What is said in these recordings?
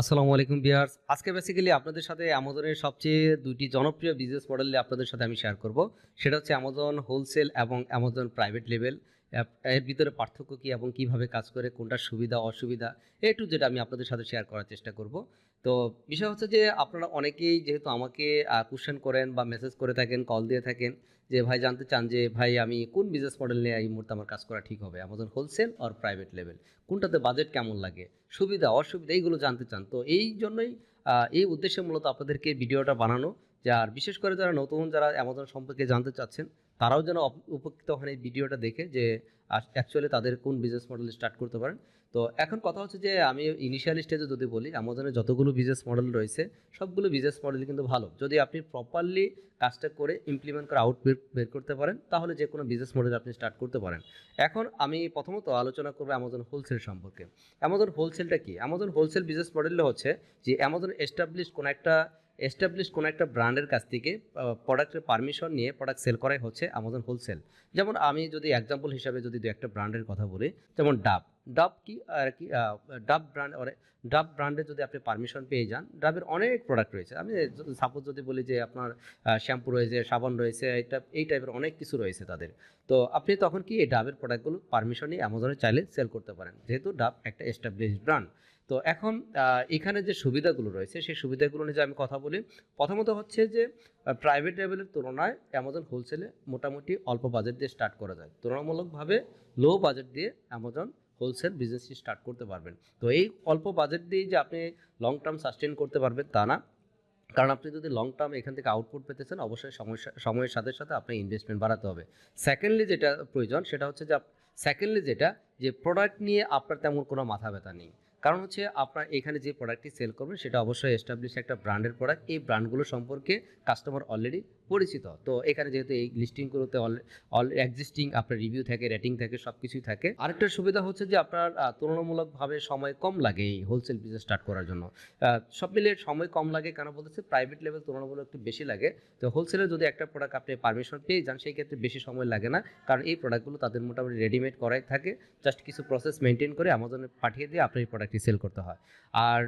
আসসালামু আলাইকুম বিয়ার্স আজকে বেসিক্যালি আপনাদের সাথে অ্যামাজনের সবচেয়ে দুটি জনপ্রিয় বিজনেস মডেল আপনাদের সাথে আমি শেয়ার করব। সেটা হচ্ছে অ্যামাজন হোলসেল এবং অ্যামাজন প্রাইভেট লেভেল এর ভিতরে পার্থক্য কী এবং কীভাবে কাজ করে, কোনটা সুবিধা, অসুবিধা, এ টু যেটা আমি আপনাদের সাথে শেয়ার করার চেষ্টা করব। তো বিষয় হচ্ছে যে আপনারা অনেকেই যেহেতু আমাকে কোশ্চেন করেন বা মেসেজ করে থাকেন কল দিয়ে থাকেন যে, ভাই, জানতে চান যে, ভাই, আমি কোন বিজনেস মডেল নিয়ে এই মুহূর্তে আমার কাজ করা ঠিক হবে অ্যামাজন হোলসেল আর প্রাইভেট লেভেল কোনটাতে বাজেট কেমন লাগে? সুবিধা, অসুবিধা, এইগুলো জানতে চান। তো এই জন্যই এই উদ্দেশ্যে মূলত আপনাদেরকে ভিডিওটা বানানো। যে আর বিশেষ করে যারা নতুন, যারা অ্যামাজন সম্পর্কে জানতে চাচ্ছেন তারাও যেন উপকৃত হন এই ভিডিওটা দেখে যে অ্যাকচুয়ালি তাদের কোন বিজনেস মডেল স্টার্ট করতে পারেন। তো এখন কথা হচ্ছে যে আমি ইনিশিয়াল স্টেজে যদি বলি অ্যামাজনের যতগুলো বিজনেস মডেল রয়েছে, সবগুলো বিজনেস মডেল কিন্তু ভালো। যদি আপনি প্রপারলি কাজটা করে ইমপ্লিমেন্ট করে আউট বের করতে পারেন, তাহলে যে কোনো বিজনেস মডেল আপনি স্টার্ট করতে পারেন। এখন আমি প্রথমত আলোচনা করব অ্যামাজন হোলসেল সম্পর্কে। অ্যামাজন হোলসেলটা কি? অ্যামাজন হোলসেল বিজনেস মডেলটা হচ্ছে যে অ্যামাজন এস্টাবলিশ কোনো একটা এস্টাবলিশ কোনো একটা ব্র্যান্ডের কাছ থেকে প্রোডাক্টের পারমিশন নিয়ে প্রোডাক্ট সেল করাই হচ্ছে আমাজন হোলসেল যেমন আমি যদি এক্সাম্পল হিসাবে যদি দু একটা ব্র্যান্ডের কথা বলি, যেমন ডাব ডাব কি, আর কি ডাব ব্র্যান্ড ডাব ব্র্যান্ডে যদি আপনি পারমিশন পেয়ে যান ডাবের অনেক প্রোডাক্ট রয়েছে। আমি সাপোজ যদি বলি যে আপনার শ্যাম্পু রয়েছে, সাবান রয়েছে এটা এই টাইপের অনেক কিছু রয়েছে তাদের। তো আপনি তখন কি এই ডাবের প্রোডাক্টগুলো পারমিশন নিয়ে অ্যামাজনে চাইলে সেল করতে পারেন। যেহেতু ডাব একটা এস্টাবলিশ ব্র্যান্ড তো এখন এখানে যে সুবিধাগুলো রয়েছে, সেই সুবিধাগুলো নিয়ে যে আমি কথা বলি, প্রথমত হচ্ছে যে প্রাইভেট লেভেলের তুলনায় অ্যামাজন হোলসেলে মোটামুটি অল্প বাজেট দিয়ে স্টার্ট করা যায়। তুলনামূলকভাবে লো বাজেট দিয়ে অ্যামাজন হোলসেল বিজনেসটি স্টার্ট করতে পারবেন। তো এই অল্প বাজেট দিয়ে যে আপনি লং টার্ম সাস্টেন করতে পারবেন তা না। কারণ আপনি যদি লং টার্ম এখান থেকে আউটপুট পেতে চান অবশ্যই সমস্যা সময়ের সাথে সাথে আপনার ইনভেস্টমেন্ট বাড়াতে হবে। সেকেন্ডলি যেটা প্রয়োজন, সেটা হচ্ছে যে সেকেন্ডলি যেটা, যে প্রোডাক্ট নিয়ে আপনার তেমন কোনো মাথা ব্যথা নেই। কারণ হচ্ছে আপনার এখানে যে প্রোডাক্টটি সেল করবেন, সেটা অবশ্যই এস্টাবলিশ একটা ব্র্যান্ডের প্রোডাক্ট এই ব্র্যান্ডগুলো সম্পর্কে কাস্টমার অলরেডি পরিচিত। তো এখানে যেহেতু এই লিস্টিংগুলোতে অল অল এক্সিস্টিং আপনার রিভিউ থাকে রেটিং থাকে সব কিছুই থাকে। আরেকটা সুবিধা হচ্ছে যে আপনার তুলনামূলকভাবে সময় কম লাগে এই হোলসেল বিজনেস স্টার্ট করার জন্য। সব মিলিয়ে সময় কম লাগে কেন বলতেছে? প্রাইভেট লেভেল তুলনামূলক একটু বেশি লাগে। তো হোলসেলে যদি একটা প্রোডাক্ট আপনি পারমিশন পেয়ে যান, সেই ক্ষেত্রে বেশি সময় লাগে না। কারণ এই প্রোডাক্টগুলো তাদের মোটামুটি রেডিমেড করাই থাকে। জাস্ট কিছু প্রসেস মেনটেন করে আমাজনে পাঠিয়ে দিয়ে আপনার এই প্রোডাক্টটি সেল করতে হয়। আর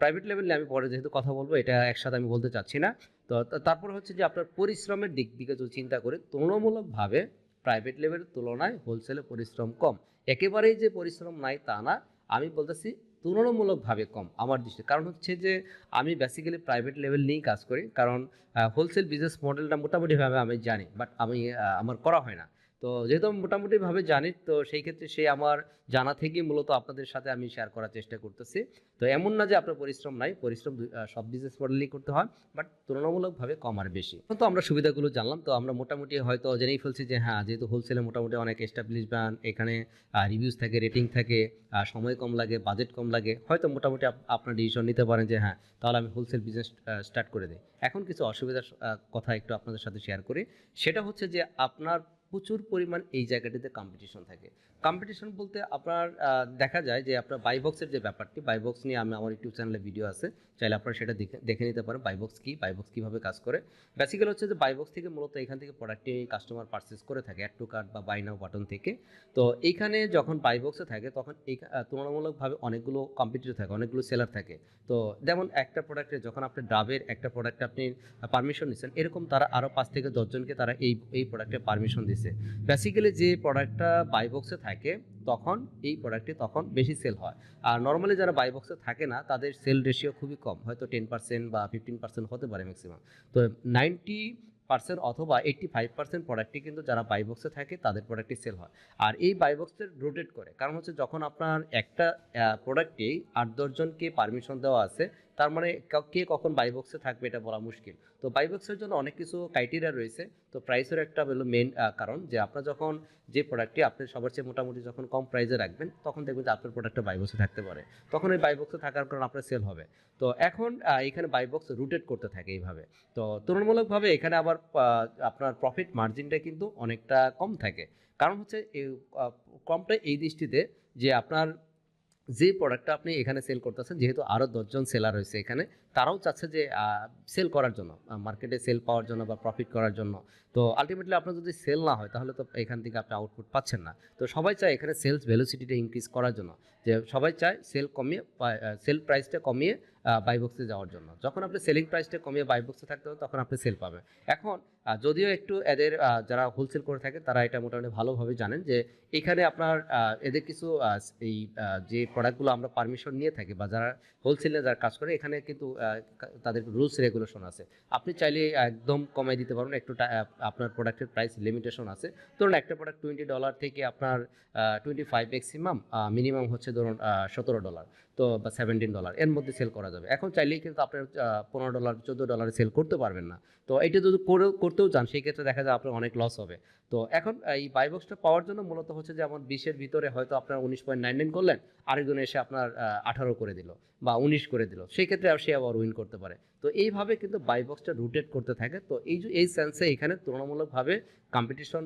প্রাইভেট লেভেলে আমি পরে যেহেতু কথা বলব, এটা একসাথে আমি বলতে চাচ্ছি না। তো তারপর হচ্ছে যে আপনার পরিশ্রমের দিক দিকে যদি চিন্তা করে, তুলনামূলকভাবে প্রাইভেট লেভেলের তুলনায় হোলসেলে পরিশ্রম কম। একেবারেই যে পরিশ্রম নাই তা না, আমি বলতেছি তুলনামূলকভাবে কম আমার দৃষ্টি কারণ হচ্ছে যে আমি বেসিক্যালি প্রাইভেট লেভেল নিয়েই কাজ করি, কারণ হোলসেল বিজনেস মডেলটা মোটামুটিভাবে আমি জানি বাট আমি আমার করা হয় না। তো যেহেতু আমি মোটামুটিভাবে জানি, তো সেই ক্ষেত্রে সেই আমার জানা থেকেই মূলত আপনাদের সাথে আমি শেয়ার করার চেষ্টা করতেছি। তো এমন না যে আপনার পরিশ্রম নাই, পরিশ্রম সব বিজনেস মডেলই করতে হয় বাট তুলনামূলকভাবে কম আর বেশি। তো আমরা সুবিধাগুলো জানলাম, তো আমরা মোটামুটি হয়তো জেনেই ফেলছি যে হ্যাঁ যেহেতু হোলসেলে মোটামুটি অনেক এস্টাবলিশ ব্র্যান্ড এখানে রিভিউজ থাকে রেটিং থাকে সময় কম লাগে বাজেট কম লাগে, হয়তো মোটামুটি আপনার ডিসিশন নিতে পারেন যে হ্যাঁ তাহলে আমি হোলসেল বিজনেস স্টার্ট করে দিই। এখন কিছু অসুবিধার কথা একটু আপনাদের সাথে শেয়ার করি। সেটা হচ্ছে যে আপনার প্রচুর পরিমাণ এই জায়গাটিতে কম্পিটিশন থাকে। কম্পিটিশন বলতে আপনার দেখা যায় যে আপনার বাইবক্সের যে ব্যাপারটি বাইবক্স নিয়ে আমি, আমার ইউটিউব চ্যানেলে ভিডিও আছে। চাইলে আপনারা সেটা দেখে দেখে নিতে পারেন বাইবক্স কি বাইবক্স কীভাবে কাজ করে। বেসিক্যালি হচ্ছে যে বাইবক্স থেকে মূলত এখান থেকে প্রোডাক্টটি কাস্টমার পারচেস করে থাকে অ্যাড টু কার্ড বা বাই নাও বাটন থেকে। তো এইখানে যখন বাইবক্সে থাকে, তখন এই তুলনামূলকভাবে অনেকগুলো কম্পিটিটর থাকে, অনেকগুলো সেলার থাকে। তো যেমন একটা প্রোডাক্টে যখন আপনি ডাবের একটা প্রোডাক্ট আপনি পারমিশন নিচ্ছেন, এরকম তারা আরও পাঁচ থেকে দশজনকে তারা এই এই প্রোডাক্টে পারমিশন দিছে বেসিক্যালি যে প্রোডাক্টটা বাইবক্সে থাকে, তখন এই প্রোডাক্টটি তখন বেশি সেল হয়। আর নর্মালি যারা বাইবক্সে থাকে না, তাদের সেল রেশিও খুবই কম। হয়তো টেন পার্সেন্ট বা ফিফটিন পার্সেন্ট হতে পারে ম্যাক্সিমাম তো নাইনটি পার্সেন্ট অথবা এইট্টি ফাইভ পার্সেন্ট প্রোডাক্টই কিন্তু যারা বাইবক্সে থাকে, তাদের প্রোডাক্টই সেল হয়। আর এই বাইবক্সের রোটেট করে। কারণ হচ্ছে যখন আপনার একটা প্রোডাক্টেই আট দশজনকে পারমিশন দেওয়া আছে তার মানে কে কখন বাইবক্সে থাকবে এটা বলা মুশকিল। তো বাইবক্সের জন্য অনেক কিছু ক্রাইটেরিয়া রয়েছে। তো প্রাইসের একটা হলো মেন কারণ যে আপনার যখন যে প্রোডাক্টটি আপনি সবার চেয়ে মোটামুটি যখন কম প্রাইসে রাখবেন তখন দেখবেন যে আপনার প্রোডাক্টটা বাইবক্সে থাকতে পারে। তখন ওই বাইবক্সে থাকার কারণে আপনার সেল হবে। তো এখন এখানে বাইবক্স রুটেট করতে থাকে এইভাবে। তো তুলনামূলকভাবে এখানে আবার আপনার প্রফিট মার্জিনটা কিন্তু অনেকটা কম থাকে। কারণ হচ্ছে এই, কমটা এই দৃষ্টিতে যে আপনার যে প্রোডাক্টটা আপনি এখানে সেল করতেছেন যেহেতু আরও দশজন সেলার রয়েছে এখানে তারাও চাচ্ছে যে সেল করার জন্য মার্কেটে সেল পাওয়ার জন্য বা প্রফিট করার জন্য। তো আলটিমেটলি আপনার যদি সেল না হয়, তাহলে তো এখান থেকে আপনি আউটপুট পাচ্ছেন না। তো সবাই চায় এখানে সেলস ভ্যালুসিটিটা ইনক্রিজ করার জন্য। যে সবাই চায় সেল কমিয়ে সেল প্রাইসটা কমিয়ে বাই বক্সে যাওয়ার জন্য। যখন আপনি সেলিং প্রাইসটা কমিয়ে বাই বক্সে থাকতে হবে, তখন আপনি সেল পাবেন। এখন যদিও একটু এদের যারা হোলসেল করে থাকে, তারা এটা মোটামুটি ভালোভাবে জানেন যে, এখানে আপনার এদের কিছু এই যে প্রোডাক্টগুলো আমরা পারমিশন নিয়ে থাকি, বা যারা হোলসেলে যারা কাজ করে, এখানে কিন্তু তাদের রুলস রেগুলেশন আছে। আপনি চাইলে একদম কমাই দিতে পারবেন, একটু আপনার প্রোডাক্টের প্রাইস লিমিটেশন আছে। ধরুন একটা প্রোডাক্ট টোয়েন্টি ডলার থেকে আপনার টোয়েন্টি ফাইভ ম্যাক্সিমাম মিনিমাম হচ্ছে ধরুন সতেরো ডলার তো বা সেভেন্টিন ডলার এর মধ্যে সেল করা যাবে। এখন চাইলেই কিন্তু আপনার পনেরো ডলার চোদ্দ ডলারে সেল করতে পারবেন না। তো এটা যদি করেও করতেও চান, সেই ক্ষেত্রে দেখা যায় আপনার অনেক লস হবে। তো এখন এই বাই বক্সটা পাওয়ার জন্য মূলত হচ্ছে যেমন বিশের ভিতরে হয়তো আপনার উনিশ পয়েন্ট নাইন নাইন করলেন, আরেকজন এসে আপনার আঠারো করে দিল বা উনিশ করে দিল। সেই ক্ষেত্রে আর সে আবার উইন করতে পারে। তো এইভাবে কিন্তু বাই বক্সটা রুটেট করতে থাকে। তো এই যে, এই সেন্সে এখানে তুলনামূলকভাবে কম্পিটিশন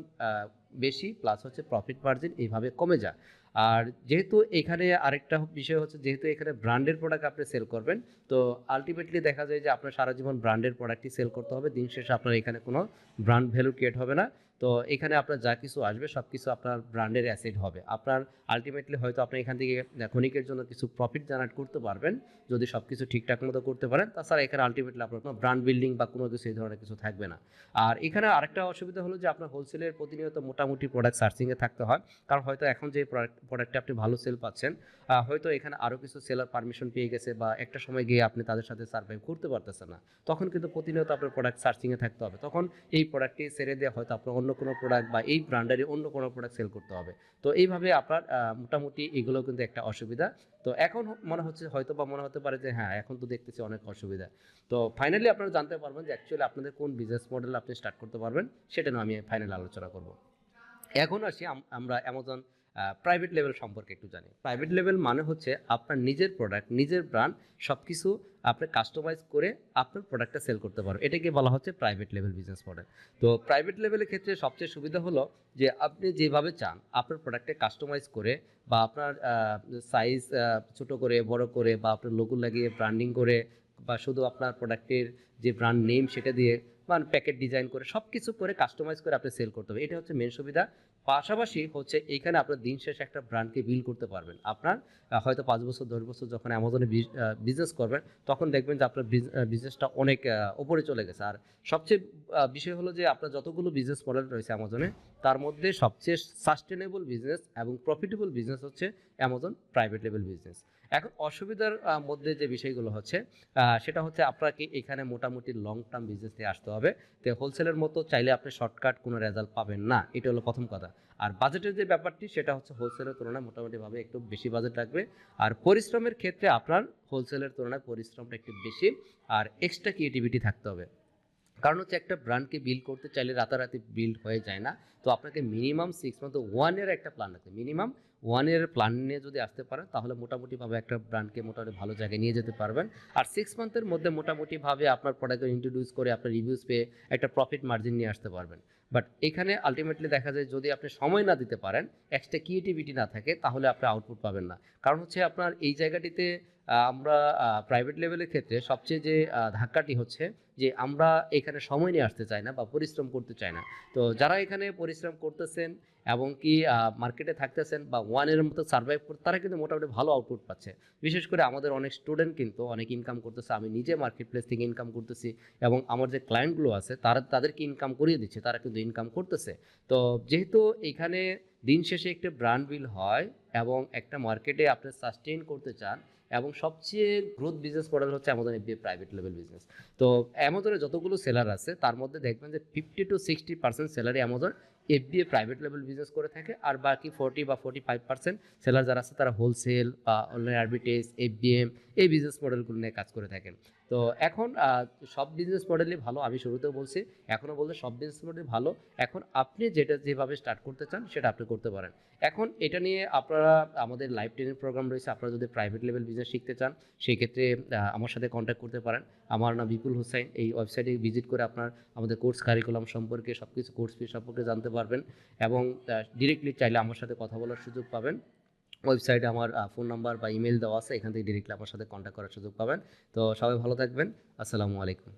বেশি প্লাস হচ্ছে প্রফিট মার্জিন এইভাবে কমে যায়। আর যেহেতু এখানে আরেকটা বিষয় হচ্ছে, যেহেতু এখানে ব্র্যান্ডের প্রোডাক্ট আপনি সেল করবেন, তো আলটিমেটলি দেখা যায় যে আপনার সারা জীবন ব্র্যান্ডের প্রোডাক্টই সেল করতে হবে। দিন শেষে আপনার এখানে কোনো ব্র্যান্ড ভ্যালু ক্রিয়েট হবে না। তো এখানে আপনার যা কিছু আসবে সব কিছু আপনার ব্র্যান্ডের অ্যাসেট হবে। আপনার আলটিমেটলি হয়তো আপনি এখান থেকে ক্ষণিকের জন্য কিছু প্রফিট জেনারেট করতে পারবেন, যদি সব কিছু ঠিকঠাক মতো করতে পারেন। তাছাড়া এখানে আলটিমেটলি আপনার কোনো ব্র্যান্ড বিল্ডিং বা কোনো কিছু এই ধরনের কিছু থাকবে না। আর এখানে আরেকটা অসুবিধা হলো যে আপনার হোলসেলের প্রতিনিয়ত মোটামুটি প্রোডাক্ট সার্চিংয়ে থাকতে হয়। কারণ হয়তো এখন যে প্রোডাক্টটা আপনি ভালো সেল পাচ্ছেন হয়তো এখানে আরও কিছু সেলার পারমিশন পেয়ে গেছে বা একটা সময় গিয়ে আপনি তাদের সাথে সার্ভাইভ করতে পারতেছেন না। তখন কিন্তু প্রতিনিয়ত আপনার প্রোডাক্ট সার্চিংয়ে থাকতে হবে। তখন এই প্রোডাক্টটি ছেড়ে দিয়ে হয়তো আপনার অন্য কোনো প্রোডাক্ট বা এই ব্র্যান্ডের অন্য কোনো প্রোডাক্ট সেল করতে হবে। তো এইভাবে আপনার মোটামুটি এগুলো কিন্তু একটা অসুবিধা। তো এখন মনে হচ্ছে, হয়তো বা মনে হতে পারে যে হ্যাঁ এখন তো দেখতেছি অনেক অসুবিধা। তো ফাইনালি আপনারা জানতে পারবেন যে অ্যাকচুয়ালি আপনাদের কোন বিজনেস মডেল আপনি স্টার্ট করতে পারবেন, সেটা নিয়ে আমি ফাইনাল আলোচনা করব। এখন আসি আমরা অ্যামাজন প্রাইভেট লেভেল সম্পর্কে একটু জানি। প্রাইভেট লেভেল মানে হচ্ছে আপনার নিজের প্রোডাক্ট নিজের ব্র্যান্ড সব কিছু আপনি কাস্টমাইজ করে আপনার প্রোডাক্টটা সেল করতে পারবেন এটাকে বলা হচ্ছে প্রাইভেট লেভেল বিজনেস মডেল তো প্রাইভেট লেভেলের ক্ষেত্রে সবচেয়ে সুবিধা হলো যে আপনি যেভাবে চান, আপনার প্রোডাক্টে কাস্টমাইজ করে বা আপনার সাইজ ছোট করে, বড় করে বা আপনার লোগো লাগিয়ে ব্র্যান্ডিং করে বা শুধু আপনার প্রোডাক্টের যে ব্র্যান্ড নেম সেটা দিয়ে মানে প্যাকেট ডিজাইন করে সব কিছু করে কাস্টমাইজ করে আপনি সেল করতে হবে। এটা হচ্ছে মেন সুবিধা। পাশাপাশি হচ্ছে এইখানে আপনার দিন শেষে একটা ব্র্যান্ডকে বিল করতে পারবেন। আপনার হয়তো পাঁচ বছর, দশ বছর যখন অ্যামাজনে বিজনেস করবেন, তখন দেখবেন যে আপনার বিজনেসটা অনেক ওপরে চলে গেছে। আর সবচেয়ে বিষয় হলো যে আপনার যতগুলো বিজনেস মডেল রয়েছে অ্যামাজনে তার মধ্যে সবচেয়ে সাস্টেনেবল বিজনেস এবং প্রফিটেবল বিজনেস হচ্ছে অ্যামাজন প্রাইভেট লেভেল বিজনেস এখন অসুবিধার মধ্যে যে বিষয়গুলো হচ্ছে সেটা হচ্ছে আপনাকে এখানে মোটামুটি লং টার্ম বিজনেস নিয়ে আসতে হবে। তো হোলসেলের মতো চাইলে আপনি শর্টকাট কোনো রেজাল্ট পাবেন না। এটা হলো প্রথম কথা। আর বাজেটের যে ব্যাপারটি, সেটা হচ্ছে হোলসেলের তুলনায় মোটামুটিভাবে একটু বেশি বাজেট রাখবে আর পরিশ্রমের ক্ষেত্রে আপনার হোলসেলের তুলনায় পরিশ্রমটা একটু বেশি। আর এক্সট্রা ক্রিয়েটিভিটি থাকতে হবে। কারণ হচ্ছে একটা ব্র্যান্ডকে বিল্ড করতে চাইলে রাতারাতি বিল্ড হয়ে যায় না। তো আপনাকে minimum six month one year একটা প্ল্যান রাখতে মিনিমাম ওয়ান ইয়ার প্ল্যান নিয়ে যদি আসতে পারেন, তাহলে মোটামুটিভাবে একটা ব্র্যান্ডকে মোটামুটি ভালো জায়গায় নিয়ে যেতে পারবেন। আর সিক্স মান্থের মধ্যে মোটামুটিভাবে আপনার প্রোডাক্টকে ইন্ট্রোডিউস করে, আপনার রিভিউস পেয়ে একটা প্রফিট মার্জিন নিয়ে আসতে পারবেন। বাট এখানে আলটিমেটলি দেখা যায় যদি আপনি সময় না দিতে পারেন এক্সট্রা ক্রিয়েটিভিটি না থাকে, তাহলে আপনি আউটপুট পাবেন না। কারণ হচ্ছে আপনার এই জায়গাটিতে আমরা প্রাইভেট লেভেলের ক্ষেত্রে সবচেয়ে যে ধাক্কাটি হচ্ছে যে আমরা এখানে সময় নিয়ে আসতে চাই না বা পরিশ্রম করতে চাই না। তো যারা এখানে পরিশ্রম করতেছেন এবং কি মার্কেটে থাকতেছেন বা ওয়ানের মতো সার্ভাইভ করতে তারা কিন্তু মোটামুটি ভালো আউটপুট পাচ্ছে। বিশেষ করে আমাদের অনেক স্টুডেন্ট কিন্তু অনেক ইনকাম করতেছে, আমি নিজে মার্কেট প্লেস থেকে ইনকাম করতেছি এবং আমার যে ক্লায়েন্টগুলো আছে, তারা, তাদেরকে ইনকাম করিয়ে দিচ্ছে, তারা কিন্তু ইনকাম করতেছে। তো যেহেতু এখানে দিন শেষে একটা ব্র্যান্ড বিল হয় এবং একটা মার্কেটে আপনি সাস্টেইন করতে চান এবং সবচেয়ে গ্রোথ বিজনেস মডেল হচ্ছে Amazon FBA private level business তো অ্যামাজনে যতগুলো সেলার আছে, তার মধ্যে দেখবেন যে ফিফটি টু সিক্সটি পার্সেন্ট সেলারই Amazon FBA private level business করে থাকে আর বাকি ফোর্টি বা ফোর্টি ফাইভ পার্সেন্ট সেলার যারা আছে তারা হোলসেল বা অনলাইন আরবিটেজ এফবিএম এই বিজনেস মডেলগুলো নিয়ে কাজ করে থাকেন। তো এখন সব বিজনেস মডেলই ভালো, আমি শুরুতেও বলছি, এখনও বলতে সব বিজনেস মডেল ভালো। এখন আপনি যেটা যেভাবে স্টার্ট করতে চান, সেটা আপনি করতে পারেন। এখন এটা নিয়ে আপনারা, আমাদের লাইভ ট্রেনিং প্রোগ্রাম রয়েছে, আপনারা যদি প্রাইভেট লেভেল বিজনেস শিখতে চান সেই ক্ষেত্রে আমার সাথে কন্ট্যাক্ট করতে পারেন। আমার নাম বিপুল হোসেন এই ওয়েবসাইটে ভিজিট করে আপনার, আমাদের কোর্স কারিকুলাম সম্পর্কে সব কিছু কোর্স ফি সম্পর্কে জানতে পারবেন। এবং ডিরেক্টলি চাইলে আমার সাথে কথা বলার সুযোগ পাবেন। ওয়েবসাইটে আমার ফোন নাম্বার বা ইমেল দেওয়া আছে, এখান থেকে ডিরেক্টলি আমার সাথে কন্ট্যাক্ট করার সুযোগ পাবেন। তো সবাই ভালো থাকবেন। আসসালামু আলাইকুম।